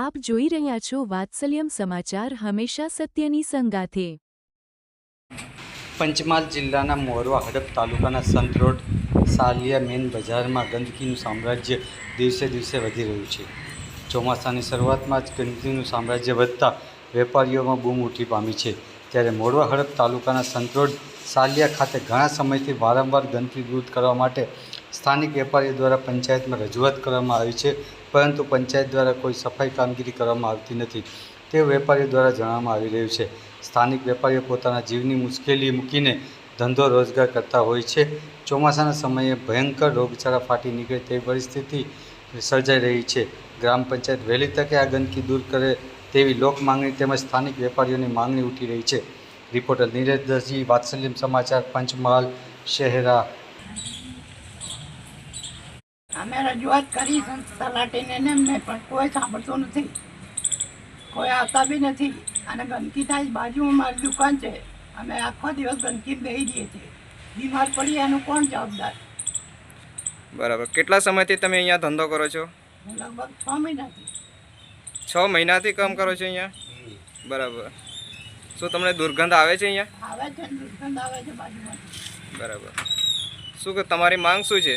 આપ જોઈ રહ્યા છો વાત્સલ્યમ સમાચાર હંમેશા સત્યની સંગાથે. પંચમહાલ જિલ્લાના મોરવા હડપ તાલુકાના સંત રોડ સાલિયા મેન બજારમાં ગંદકીનું સામ્રાજ્ય દિવસે દિવસે વધી રહ્યું છે. ચોમાસાની શરૂઆતમાં જ ગંદકીનું સામ્રાજ્ય વધતા વેપારીઓમાં બૂમ ઉઠી પામી છે. ત્યારે મોરવા હડપ તાલુકાના સંત રોડ સાલિયા ખાતે ઘણા સમયથી વારંવાર ગંદકી દૂર કરવા માટે સ્થાનિક વેપારીઓ દ્વારા પંચાયતમાં રજૂઆત કરવામાં આવી છે, પરંતુ પંચાયત દ્વારા કોઈ સફાઈ કામગીરી કરવામાં આવતી નથી. તે વેપારીઓ દ્વારા જણાવવામાં આવી રહ્યું છે. સ્થાનિક વેપારીઓ પોતાના જીવની મુશ્કેલી મૂકીને ધંધો રોજગાર કરતા હોય છે. ચોમાસાના સમયે ભયંકર રોગચાળા ફાટી નીકળે તેવી પરિસ્થિતિ સર્જાઈ રહી છે. ગ્રામ પંચાયત વહેલી તકે આ ગંદકી દૂર કરે તેવી લોક માંગણી તેમજ સ્થાનિક વેપારીઓની માંગણી ઉઠી રહી છે. રિપોર્ટર નીરજ દસજી વાત્સલ્યમ સમાચાર, પંચમહાલ, શહેરા. અમે રજૂઆત કરી છે તલાટીને ને એમને પણ કોઈ સાંભળતું નથી. કોઈ આવતા બી નથી. અને ગંદકી થાય. બાજુમાં મારી દુકાન છે. અમે આખો દિવસ ગંદકી બેહી રહીએ છીએ. બીમાર પડીએ એનું કોણ જવાબદાર? બરાબર. કેટલા સમયથી તમે અહીંયા ધંધો કરો છો? હું લગભગ છ મહિનાથી. છ મહિનાથી કામ કરો છો અહીંયા? બરાબર. શું તમને દુર્ગંધ આવે છે અહીંયા? આવે છે દુર્ગંધ આવે છે બાજુમાં બરાબર. શું કે તમારી માંગ શું છે?